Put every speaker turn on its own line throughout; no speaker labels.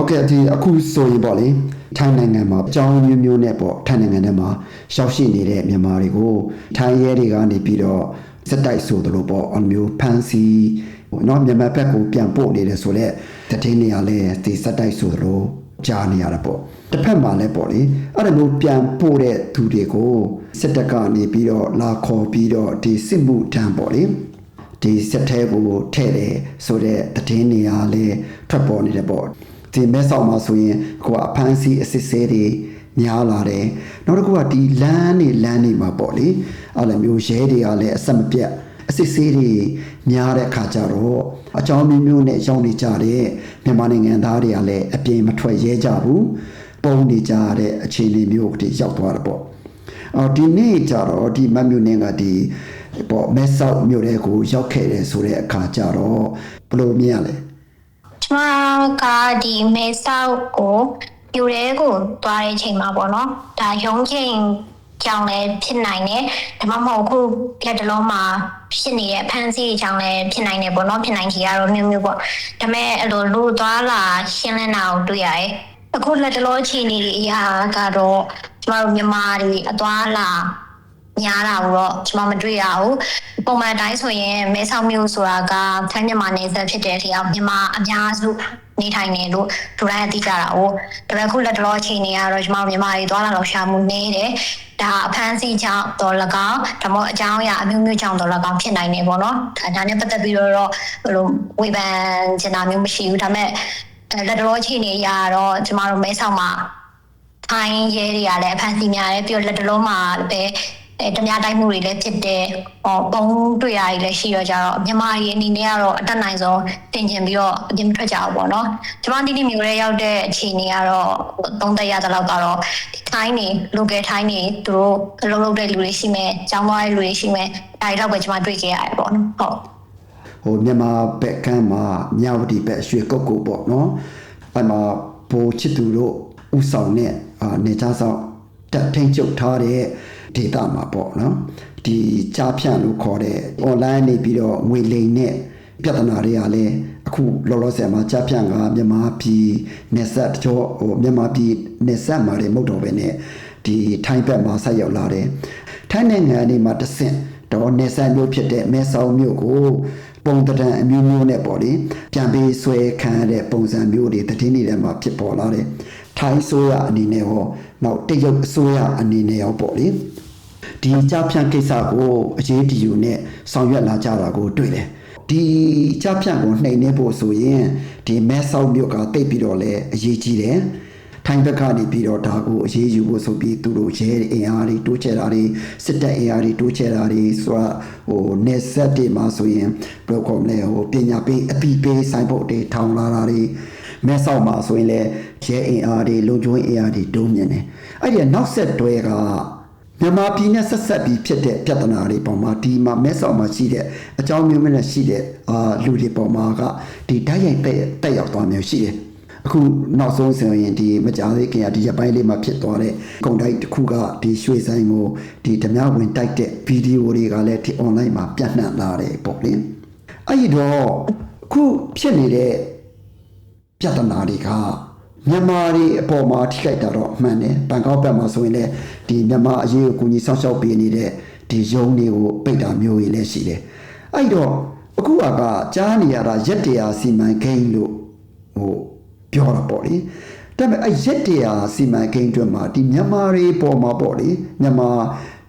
ဟုတ်ကဲ့ဒီအခုဆိုရင်ပေါ့လေထိုင်းနိုင်ငံမှာအကြောင်းမျိုးမျိုးနဲ့ပေါ့ထိုင်းနိုင်ငံထဲမှာရောက်ရှိနေတဲ့မြန်မာတွေကိုထိုင်းရဲတွေကနေပြီးတော့စက်တိုက်ဆိုသလိုပေါ့အလိုမျိုးဖန်စီเนาะမြန်မာဘက်ကိုပြန်ပို့နေတယ်ဆိုတော့တတိနေရလဲဒီစက်တိုက်ဆိုသလိုကြားနေရတာပေါ့တစ်ဖက်မှာလည်းပေါ့လေအဲ့ဒါမျိုးပြန်ပို့တဲ့သူတွေကိုစစ်တပ်ကနေပြီးတော့လာခေါ်ပြီးတော့ဒီစစ်မှုထမ်းပေါ့လေ ဒီစက်ထဲကိုထည့်တယ်ဆိုတော့တည်င်းနေရာလဲထွက်ပေါ်နေတယ်ပေါ့ ဒီမဲဆောက်မှာဆိုရင်ကိုကအဖမ်းဆီးအစစ်ဆေးတွေများလာတယ်နောက်တစ်ခုကဒီလမ်းနေလမ်းနေမှာပေါ့လေအဲ့လိုမျိုးရဲတွေကလည်းအဆက်မပြတ်အစစ်ဆေးတွေများတဲ့အခါကျတော့အကြောင်းမျိုးမျိုးနဲ့ရောက်နေကြတဲ့မြန်မာနိုင်ငံသားတွေကလည်းအပြင်မထွက်ရဲကြဘူးပုံနေကြတဲ့အခြေအနေမျိုးတွေရောက်သွားတယ်ပေါ့အော်ဒီနေ့ကျတော့ဒီမတ်မြို့နယ်ကဒီပေါ့မဲဆောက်မြို့တဲ့ကိုရောက်ခဲ့တယ်ဆိုတဲ့အခါကျတော့ဘယ်လိုမြင်ရလဲ
ကျ မကဒီမဲဆောက်ကိုယူရဲကိုသွားတဲ့အချိန်မှာပေါ့နော်ဒါရုံးချိန်ကြောင့်လည်းဖြစ်နိုင်တယ်ဒါမှမဟုတ်အခုလက်တလုံးမှာဖြစ်နေတဲ့ဖန်စီကြောင့်လည်းဖြစ်နိုင်တယ်ပေါ့နော်ဖြစ်နိုင်ကြီးကတော့မျိုးမျိုးပေါ့ဒါပေမဲ့အဲ့လိုလူသွားလာရှင်းလင်းတာကိုတွေ့ရတယ်အခုလက်တလုံးအခြေအနေတွေအရာကတော့ကျမတို့မြန်မာတွေအသွားလာ များတာကိုတော့ကျွန်မမတွေ့ရဘူးပုံမှန်တိုင်းဆိုရင်မဲဆောက်မြို့ဆိုတာကထိုင်းမြန်မာနယ်စပ်ဖြစ်တဲ့ထက်မြန်မာအများစုနေထိုင်နေလို့ဒူတိုင်းအသိကြတာ哦ဒါပေမဲ့ခုလက်တော်အချိန်နေရတော့ကျွန်မတို့မြန်မာတွေသွားလာလောက်ရှာမှုနေတယ်ဒါအဖမ်းဆီးကြောင့်တော့၎င်းဒါမှမဟုတ်အကြောင်းအရာအမျိုးမျိုးကြောင့်တော့၎င်းဖြစ်နိုင်တယ်ပေါ့နော်ဒါဒါနဲ့ပတ်သက်ပြီးတော့ဘယ်လိုဝေဖန်ချင်တာမျိုးမရှိဘူးဒါပေမဲ့အဲလက်တော်အချိန်နေရတော့ကျွန်မတို့မဲဆောက်မှာထိုင်းရဲတွေကလည်းအဖမ်းဆီးများတယ်ပြီးတော့လက်တလုံးမှာပဲ အဲတများတိုင်းမှုတွေလည်းဖြစ်တယ်ဟောပုံတွေ့ရတွေလည်းရှိတော့ကြတော့မြန်မာပြည်အနေနဲ့ကတော့အတက်နိုင်ဆုံးတင်ကျင်ပြီးတော့အပြင်မထွက်ကြဘူးပေါ့နော်ကျွန်မဒီနေ့မျိုးရဲရောက်တဲ့အခြေအနေကတော့သုံးသက်ရတဲ့လောက်ကတော့ဒီထိုင်းနေ local ထိုင်းနေသူတို့အလုပ်လုပ်တဲ့လူတွေရှိမယ်ကျောင်းသွားတဲ့လူတွေရှိမယ်ဒါတွေတော့ပဲကျွန်မတွေ့ခဲ့ရတယ်ပေါ့နော်ဟုတ်
ဟိုမြန်မာဘက်ကမ်းမှာမြဝတီဘက်ရွှေကုတ်ကုတ်ပေါ့နော်အဲ့မှာဘိုးချစ်သူတို့ဥဆောင်နဲ့အာနေချဆောင်တက်ထိန်ချုပ်ထားတဲ့ ဒေတာမှာပေါ့နော်ဒီကြားဖြန့်လို့ခေါ်တဲ့ online နေပြီးတော့ငွေလိမ်နဲ့ပြဿနာတွေကလည်းအခုလောလောဆယ်မှာကြားဖြန့်ကမြန်မာပြည်နေဆက်တချို့ဟိုမြန်မာပြည်နေဆက်မှာတွေမဟုတ်တော့ဘဲနဲ့ဒီထိုင်းဘက်မှာဆက်ရောက်လာတယ်ထိုင်းနိုင်ငံအနေမှာတဆင့်တော့နေဆက်မျိုးဖြစ်တဲ့မဲဆောက်မျိုးကို ပုံတံအမျိုးမျိုးနဲ့ပေါ့လေပြန်ပြီးဆွဲခံရတဲ့ပုံစံမျိုးတွေတည်င်းနေတဲ့မှာဖြစ်ပေါ်လာတယ်ထိုင်းဆိုရအနေနဲ့ဟောနောက်တရုတ်အစိုးရအနေနဲ့ရောပေါ့လေဒီကြဖြန့်ကိစ္စကိုအရေးတယူနဲ့ဆောင်ရွက်လာကြတာကိုတွေ့တယ်ဒီကြဖြန့်ကိုနှိမ်နှင်းဖို့ဆိုရင်ဒီမဲဆောက်မြို့ကတိတ်ပြီးတော့လဲအရေးကြီးတယ် ထိုင်းဘက်ကနေပြီးတော့ဒါကိုအရေးယူဖို့ဆိုပြီးသူတို့ရဲအင်အားတွေတိုးချဲ့တာတွေစစ်တပ်အင်အားတွေတိုးချဲ့တာတွေဆိုတာဟိုနေဆက်တွေမှာဆိုရင်ဘယ်လိုခေါ်မလဲဟိုပညာပေးအပီပေးဆိုင်ဖို့တွေထောင်လာတာတွေမဲဆောက်မှာဆိုရင်လည်းရဲအင်အားတွေလုံခြုံရေးအင်အားတွေတိုးမြင့်တယ်အဲ့ဒီနောက်ဆက်တွဲကမြန်မာပြည်နဲ့ဆက်ဆက်ပြီးဖြစ်တဲ့ပြဿနာတွေပေါ်မှာဒီမှာမဲဆောက်မှာရှိတဲ့အကြောင်းမျိုးမျိုးနဲ့ရှိတဲ့အာလူတွေပေါ်မှာကဒီဓာတ်ရိုက်တက်တက်ရောက်သွားမျိုးရှိတယ် အခုနောက်ဆုံးဆိုရင်ဒီမကြားသေးခင်ကဒီရပိုင်းလေးမှာဖြစ်သွားတဲ့ကုန်တိုက်တစ်ခုကဒီရွှေဆိုင်ကိုဒီဓမြဝင်တိုက်တဲ့ဗီဒီယိုတွေကလည်းဒီ online မှာပြန့်နှံ့လာတယ်ပေါ့လေအဲ့ဒီတော့အခုဖြစ်နေတဲ့ပြဿနာတွေကမြန်မာတွေအပေါ်မှာထိခိုက်တာတော့အမှန်တယ်ဘန်ကောက်ဘက်မှာဆိုရင်လည်းဒီမြန်မာအရေးကိုကူညီဆောင်ရှောက်ပေးနေတဲ့ဒီယုံတွေကိုပိတ်တာမျိုးတွေလည်းရှိတယ်အဲ့တော့အခုကကြားနေရတာရက်တရာစီမံကိန်းလို့ဟို ပြောတာပေါ့လေဒါပေမဲ့အဲ့ရက်တရာစီမံကိန်းအတွက်မှာဒီမြန်မာတွေပေါ်မှာပေါ့လေမြန်မာ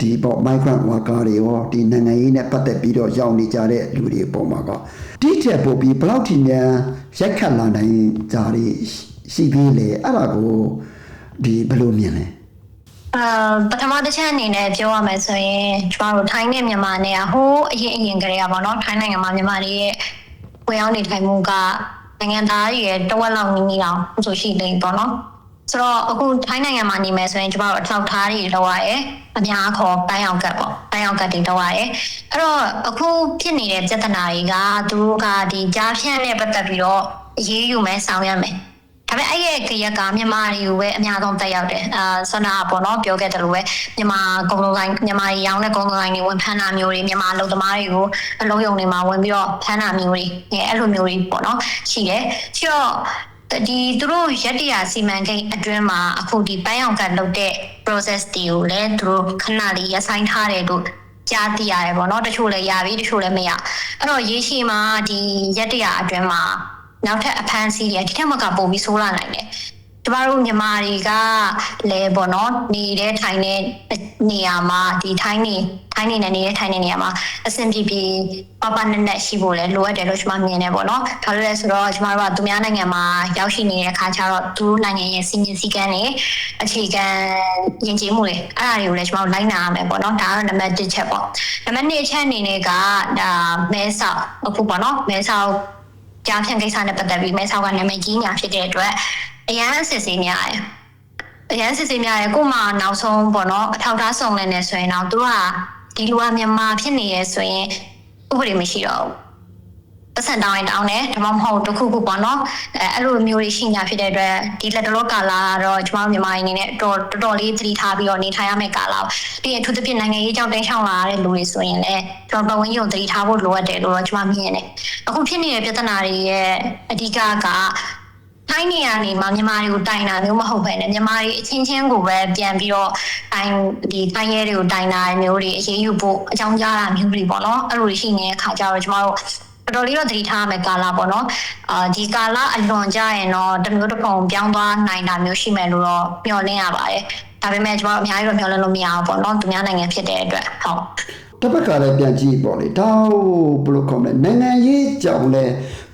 ဒီပေါ့ migrant worker တွေရောဒီနိုင်ငံရေးနဲ့ပတ်သက်ပြီးတော့ရောက်နေကြတဲ့လူတွေပေါ်မှာကတိကျပို့ပြီးဘယ်လောက်ထိများရက်ခတ်လာနိုင်ကြရရှိသေးလေအဲ့ဒါကိုဒီဘယ်လိုမြင်လဲ
အာပထမတစ်ချက်အနေနဲ့ပြောရမယ်ဆိုရင်ကျမတို့ထိုင်းနဲ့မြန်မာနဲ့ကဟိုးအရင်အရင်ကလေးကပေါ့နော်ထိုင်းနိုင်ငံမှာမြန်မာတွေရဲ့ဝင်ရောက်နေထိုင်မှုက နိုင်ငံသားတွေရဲ့တဝက်လောက်နီးနီးအောင်ဆိုရှိနေပေါ့နော်ဆိုတော့အခုထိုင်းနိုင်ငံမှာနေမယ်ဆိုရင်ကျမတို့အထောက်ထားတွေလောက်ရရဲအများခေါ်ပန်းအောင်ကတ်ပေါ့ပန်းအောင်ကတ်တွေလောက်ရရဲအဲ့တော့အခုဖြစ်နေတဲ့ပြဿနာတွေကသူတို့ကဒီကြားဖြန့်နဲ့ပတ်သက်ပြီးတော့အရေးယူမယ်ဆောင်ရွက်မယ် ဒါပေမဲ့အဲ့ရဲ့ကြရက်ကမြန်မာတွေကိုပဲအများဆုံးတက်ရောက်တယ်အာဆန္ဒပေါ့နော်ပြောခဲ့တယ်လို့ပဲမြန်မာကုန်လုံးတိုင်းမြန်မာတွေရောင်းတဲ့ကုန်လုံးတိုင်းတွေဝင်ဖမ်းတာမျိုးတွေမြန်မာလူသမားတွေကိုအလုံးယုံတွေမှာဝင်ပြီးတော့ဖမ်းတာမျိုးတွေအဲအဲ့လိုမျိုးတွေပေါ့နော်ရှိတယ်ပြီးတော့ဒီသူတို့ရက်တရာစီမံကိန်းအတွင်းမှာအခုဒီပန်းအောင်ကလုပ်တဲ့ process တွေကိုလည်းသူတို့ခဏလေးရပ်ဆိုင်ထားတယ်လို့ကြားသိရတယ်ပေါ့နော်တချို့လည်းရပြီတချို့လည်းမရအဲ့တော့ရေရှည်မှာဒီရက်တရာအတွင်းမှာ နောက်ထပ်အဖမ်းဆီးတွေဒီထက်မကပုံပြီးဆိုးလာနိုင်တယ်ကျမတို့မြန်မာတွေကလည်းပေါ့နော်နေတဲ့ထိုင်တဲ့နေရာမှာဒီထိုင်းနေထိုင်းနေနဲ့နေတဲ့ထိုင်းနေနေရာမှာအဆင်ပြေပြေပပနက်နက်ရှိဖို့လည်းလိုအပ်တယ်လို့ကျွန်မမြင်တယ်ပေါ့နော်။ဒါလို့လဲဆိုတော့ကျွန်မတို့ကသူများနိုင်ငံမှာရောက်ရှိနေတဲ့အခါကျတော့သူတို့နိုင်ငံရဲ့စီမံစည်းကမ်းတွေအခြေခံယဉ်ကျေးမှုတွေအဲ့ဒါတွေကိုလည်းကျွန်မတို့လိုက်နာရမယ်ပေါ့နော်။ဒါကတော့နံပါတ်1ချက်ပေါ့။နံပါတ်2ချက်အနေနဲ့ကဒါမဲဆောက်အခုပေါ့နော်မဲဆောက် ကြားဖြန့်ကိစ္စနဲ့ပတ်သက်ပြီးမဲဆောက်ကနာမည်ကြီးညာဖြစ်တဲ့အတွက်အရန်အစစ်ဆေးများတယ်။အရန်စစ်ဆေးများတယ်ကို့မှာနောက်ဆုံးပေါ့နော်အထောက်အထားစုံလည်နေဆိုရင်တော့သူကဒီလူကမြန်မာဖြစ်နေရဲဆိုရင်ဥပဒေမရှိတော့ဘူးပတ်စံတောင်းရင်တောင်းတယ်ဒါမှမဟုတ်တစ်ခုခုပေါ့နော်အဲအဲ့လိုမျိုးတွေရှိညာဖြစ်တဲ့အတွက်ဒီလက်တလောကာလာကတော့ကျွန်တော်မြန်မာအနေနဲ့တော်တော်တော်လေးသတိထားပြီးတော့နေထိုင်ရမယ့်ကာလာပြီးရင်အထူးသဖြင့်နိုင်ငံရေးကြောင့်တင်းရှောင်လာရတဲ့လူတွေဆိုရင်လည်းကျွန်တော်ပဝင်းရုံသတိထားဖို့လိုအပ်တယ်လို့တော့ကျွန်မမြင်တယ် အခုဖြစ်နေတဲ့ပြဿနာတွေရဲ့အဓိကကတိုင်းနေရာနေမှာမြန်မာတွေကိုတိုင်တာမျိုးမဟုတ်ပဲねမြန်မာတွေအချင်းချင်းကိုပဲပြန်ပြီးတော့တိုင်ဒီတိုင်းရဲတွေကိုတိုင်တာမျိုးတွေအရေးယူဖို့အကြောင်းကြားတာမျိုးတွေပေါ့နော်အဲ့လိုတွေရှိနေတဲ့ခါကျတော့ကျမတို့တော်တော်လေးတော့သတိထားရမယ်ကာလာပေါ့နော်အာဒီကာလာအလွန်ကြရင်တော့တစ်မျိုးတစ်ပုံပြောင်းသွားနိုင်တာမျိုးရှိမယ်လို့တော့မျှော်လင့်ရပါတယ်ဒါပေမဲ့ကျမတို့အများကြီးတော့မျှော်လင့်လို့မရဘူးပေါ့နော်သူများနိုင်ငံဖြစ်တဲ့အတွက်ဟုတ်
တစ်ဘက်ကလည်းပြန်ကြည့်ပေါ့လေဒါဘယ်လိုခေါ်မလဲနိုင်ငံရေးကြောင့်လဲ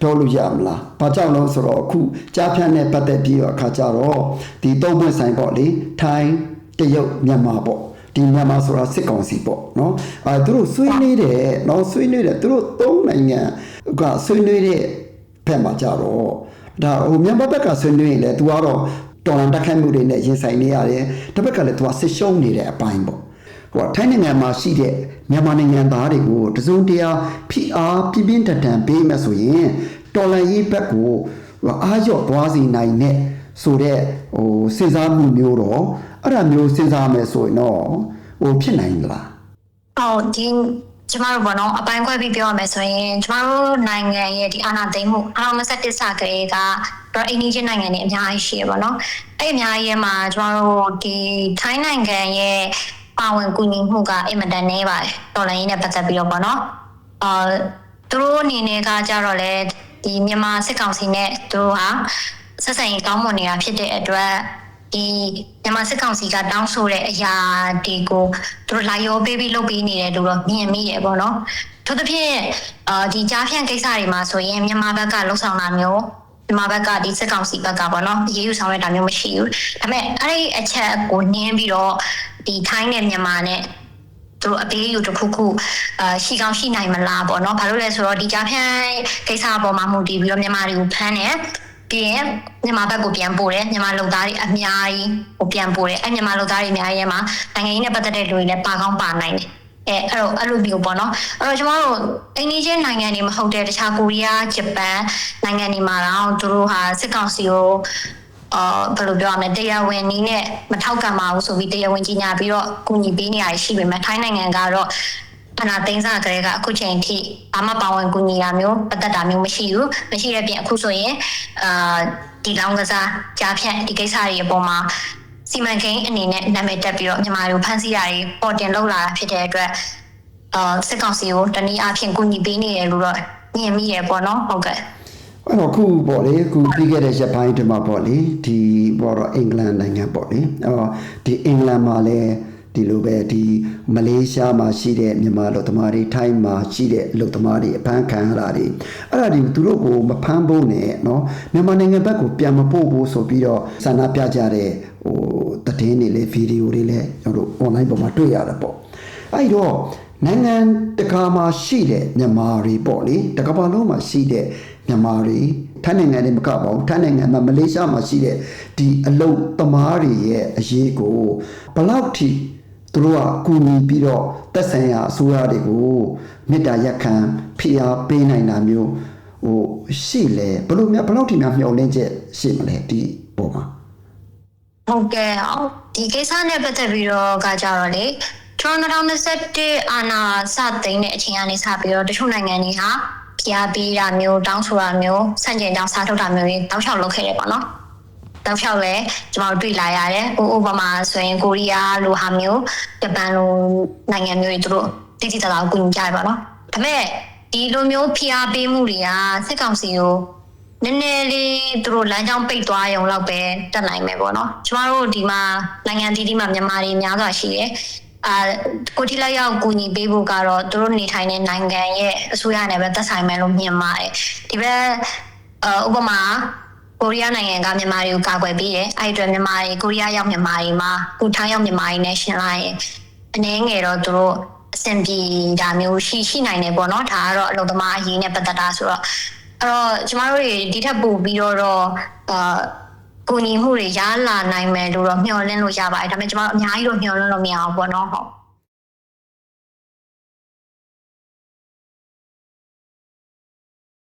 ပြောလို့ရမလားဘာကြောင့်လဲဆိုတော့အခုကြားဖြတ်နဲ့ပတ်သက်ပြီးတော့အခါကြတော့ဒီသုံးပွင့်ဆိုင်ပေါ့လေထိုင်းတရုတ်မြန်မာပေါ့ဒီမြန်မာဆိုတာစစ်ကောင်စီပေါ့နော်အဲသူတို့ဆွေးနွေးတယ်နော်ဆွေးနွေးတယ်သူတို့သုံးနိုင်ငံကဆွေးနွေးတဲ့ဖက်မှာကြတော့ဒါဟိုမြန်မာဘက်ကဆွေးနွေးရင်လေ तू ကတော့တော်လန်တက်ခတ်မှုတွေနဲ့ရင်ဆိုင်နေရတယ်တစ်ဘက်ကလည်း तू ကစစ်ရှုံးနေတဲ့အပိုင်းပေါ့ ဟိုထိုင်းနိုင်ငံမှာရှိတဲ့မြန်မာနိုင်ငံသားတွေကိုတစုံတရာဖိအားပြင်းပြင်းထန်ထန်ပေးမယ်ဆိုရင်တော်လန်ရေးဘက်ကိုဟိုအားရော့သွားစီနိုင်တဲ့ဆိုတဲ့ဟိုစဉ်းစားမှုမျိုးတော့အဲ့ဒါမျိုးစဉ်းစားမယ်ဆိုရင်တော့ဟိုဖြစ်နိုင်သလား
ဟုတ်ဒီကျမတို့ဘောနော်အပိုင်းခွဲပြီးပြောရမယ်ဆိုရင်ကျမတို့နိုင်ငံရဲ့ဒီအာဏာသိမ်းမှုအအောင်မဆက်တစ္ဆာကလေးကတော့အိန္ဒိယနိုင်ငံတွေအများကြီးရှိရပါတော့အဲ့အများကြီးရဲ့မှာကျမတို့ဒီထိုင်းနိုင်ငံရဲ့ ပါဝင်ကူညီမှုကအင်မတန်နေပါတယ်တော်လိုင်းနဲ့ပတ်သက်ပြီးတော့ပေါ့နော်အာသူတို့အနေနဲ့ကကြတော့လေဒီမြန်မာစစ်ကောင်စီနဲ့သူတို့ဟာဆက်ဆံရေးကောင်းမွန်နေတာဖြစ်တဲ့အတွက်ဒီမြန်မာစစ်ကောင်စီကတောင်းဆိုတဲ့အရာတွေကိုသူတို့လာရောပေးပြီးလုပ်ပေးနေတယ်လို့တော့မြင်မိတယ်ပေါ့နော်ထို့သဖြင့်အာဒီကြားဖြန့်ကိစ္စတွေမှာဆိုရင်မြန်မာဘက်ကလှုပ်ဆောင်တာမျိုး မြန်မာဘက်ကဒီစစ်ကောင်စီဘက်ကပေါ့နော်ရေးယူဆောင်ရတာမျိုးမရှိဘူးဒါပေမဲ့အဲ့ဒီအချက်ကိုနင်းပြီးတော့ဒီထိုင်းနဲ့မြန်မာနဲ့သူတို့အပေးယူတစ်ခုခုအာရှိကောင်းရှိနိုင်မလားပေါ့နော်ဘာလို့လဲဆိုတော့ဒီကြားဖြန့်ကိစ္စအပေါ်မှာမူတည်ပြီးတော့မြန်မာတွေကိုဖမ်းတယ်ပြီးရင်မြန်မာဘက်ကိုပြန်ပို့တယ်မြန်မာလူသားတွေအများကြီးကိုပြန်ပို့တယ်အဲမြန်မာလူသားတွေအများကြီးရဲ့မှာနိုင်ငံရေးနဲ့ပတ်သက်တဲ့လူတွေလည်းပါကောင်းပါနိုင်တယ် အဲအဲ့တော့အဲ့လိုမျိုးပေါ့နော်အဲ့တော့ကျွန်တော်တို့အိန္ဒိယနိုင်ငံတွေမဟုတ်တဲ့တခြားကိုရီးယားဂျပန်နိုင်ငံတွေမှာတော့သူတို့ဟာစစ်ကောင်စီကိုအာဘယ်လိုပြောရမလဲတရားဝင်နည်းနဲ့မထောက်ကံပါဘူးဆိုပြီးတရားဝင်ကြီးညာပြီးတော့ကူညီပေးနေရရှိပေမဲ့ထိုင်းနိုင်ငံကတော့အနာသိန်းစားကလေးကအခုချိန်ထိဘာမှပါဝင်ကူညီတာမျိုးပတ်သက်တာမျိုးမရှိဘူးမရှိတဲ့ပြင်အခုဆိုရင်အာဒီလောင်းကစားကြားဖြန့်ဒီကိစ္စတွေအပေါ်မှာ စီမံကိန်းအနေနဲ့နာမည်တက်ပြီးတော့မြန်မာတွေကိုဖမ်းဆီးတာတွေပေါ်တင်လောက်လာတာဖြစ်တဲ့အတွက်အာစစ်ကောင်စီကိုတနည်းအားဖြင့်ကူညီပေးနေတယ်လို့တော့မြင်မိရပေါ့နော်ဟုတ်ကဲ့
အဲ့တော့ခုပေါ့လေခုပြီးခဲ့တဲ့ရက်ပိုင်းတည်းမှာပေါ့လေဒီပေါ့တော့အင်္ဂလန်နိုင်ငံပေါ့လေအဲ့တော့ဒီအင်္ဂလန်မှာလည်း ဒီလိုပဲဒီမလေးရှားမှာရှိတဲ့မြန်မာလူသမားတွေထိုင်းမှာရှိတဲ့လူသမားတွေအဖမ်းခံရတာတွေအဲ့ဒါဒီသူတို့ကိုမဖမ်းဖို့နဲ့เนาะမြန်မာနိုင်ငံဘက်ကိုပြန်မပို့ဖို့ဆိုပြီးတော့ဆန္ဒပြကြတဲ့ဟိုသတင်းတွေလည်းဗီဒီယိုတွေလည်းကျွန်တော်တို့ online ပေါ်မှာတွေ့ရတယ်ပေါ့အဲ့တော့နိုင်ငံတကာမှာရှိတဲ့မြန်မာတွေပေါ့လေတကမ္ဘာလုံးမှာရှိတဲ့မြန်မာတွေထိုင်းနိုင်ငံတွေမကပါဘူးထိုင်းနိုင်ငံမှာမလေးရှားမှာရှိတဲ့ဒီအလုတ်သမားတွေရဲ့အရေးကိုဘယ်လောက်ထိ သူတို့ကကူညီပြီးတော့သက်ဆိုင်ရာအစိုးရတွေကိုမေတ္တာရက်ခံဖိအားပေးနိုင်တာမျိုးဟိုရှိလေဘယ်လိုများဘယ်လောက်ထိများမျှော်လင့်ချက်ရှိမလဲဒီပုံမှာ
ဟုတ်ကဲ့ဟုတ်ဒီကိစ္စနဲ့ပတ်သက်ပြီးတော့ကကြတော့လေကျွန်တော်2021အာနာစသိမ်းတဲ့အချိန်ကနေစပြီးတော့တချို့နိုင်ငံတွေဟာဖိအားပေးတာမျိုးတောင်းဆိုတာမျိုးဆန့်ကျင်ကြောင်းစားထုတ်တာမျိုးတွေတောက်လျှောက်လုပ်ခဲ့တယ်ပေါ့နော် တောက်လျှောက်လဲကျမတို့တွေ့လာရတယ်ဥဥပမာဆိုရင်ကိုရီးယားလိုဟာမျိုးဂျပန်လိုနိုင်ငံမျိုးတွေသူတို့တိတိကျကျကူညီကြရပါတော့ဒါပေမဲ့ဒီလိုမျိုးဖိအားပေးမှုတွေကစစ်ကောင်စီကိုနည်းနည်းလေးသူတို့လမ်းကြောင်းပိတ်သွားရုံလောက်ပဲတက်နိုင်မယ်ပေါ့နော်ကျမတို့ဒီမှာနိုင်ငံတည်တည်မှာမြန်မာတွေများစွာရှိတယ်အာကိုတိလိုက်ရောက်ကူညီပေးဖို့ကတော့သူတို့နေထိုင်တဲ့နိုင်ငံရဲ့အစိုးရနဲ့ပဲသက်ဆိုင်မယ်လို့မြင်ပါတယ်ဒီဘက်အာဥပမာ ကိုရီးယားနိုင်ငံကမြန်မာတွေကိုကာကွယ်ပေးတယ်အဲ့ဒီအတွက်မြန်မာတွေကိုရီးယားရောက်မြန်မာတွေမှာကိုထိုင်းရောက်မြန်မာတွေနဲ့ရှင်းလိုက်ရင်အနည်းငယ်တော့သူတို့အဆင်ပြေတာမျိုးရှိရှိနိုင်တယ်ပေါ့နော်ဒါကတော့အလုပ်သမားအရေးနဲ့ပတ်သက်တာဆိုတော့အဲ့တော့ကျမတို့တွေဒီထက်ပိုပြီးတော့တော့အာကိုညီမှုတွေရလာနိုင်မယ်လို့တော့မျှော်လင့်လို့ရပါတယ်ဒါပေမဲ့ကျမတို့အများကြီးတော့မျှော်လင့်လို့မရအောင်ပေါ့နော်ဟုတ်